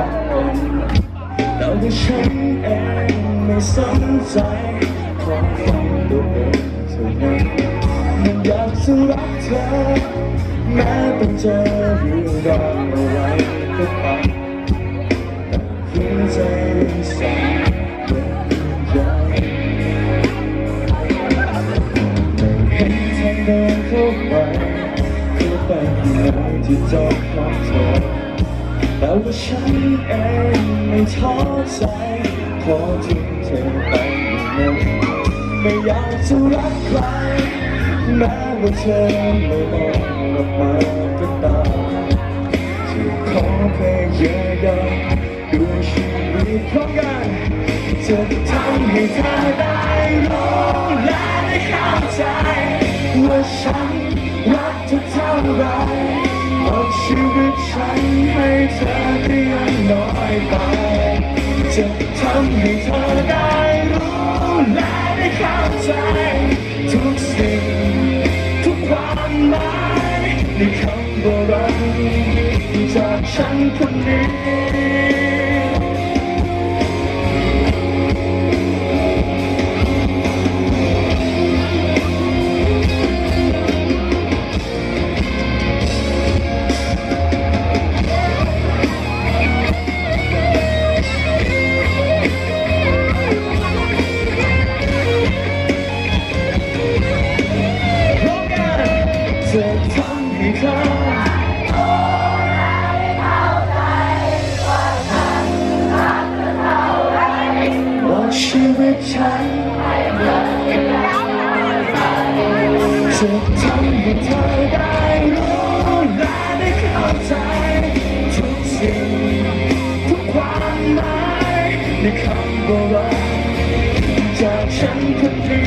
ันแต่ว่าฉันเองไม่สนใจความฝันตัวเองเท่านั้นมันอยากจะรักเธอแม้ต้องเจออยู่องราอะไรก็ตามแต่หัวใจสั่นเดินเข้าไปเข้าไปที่ไหนที่จอดของเธอ แต่ว่าฉันเองไม่ท้อใจขอทิ้งเธอไปอย่างนั้นไม่อยากจะรักใครแม้ว่าเธอไม่มองออกมาก็ตามจะขอพยายามด้วยชีวิตของกันจะทำให้เธอได้รู้และได้เข้าใจว่าฉันรักเธอเท่าไหร ชีวิตฉันให้เธอได้ยังน้อยไปจะทำให้เธอได้รู้และได้เข้าใจ ทุกสิ่ง ทุกความหมายในคำว่ารักจากฉันคนนี้ ชีวิตฉันจะทำให้เธอได้รู้และได้เข้าใจทุกสิ่งทุกความหมายในคำว่ารักจากฉันค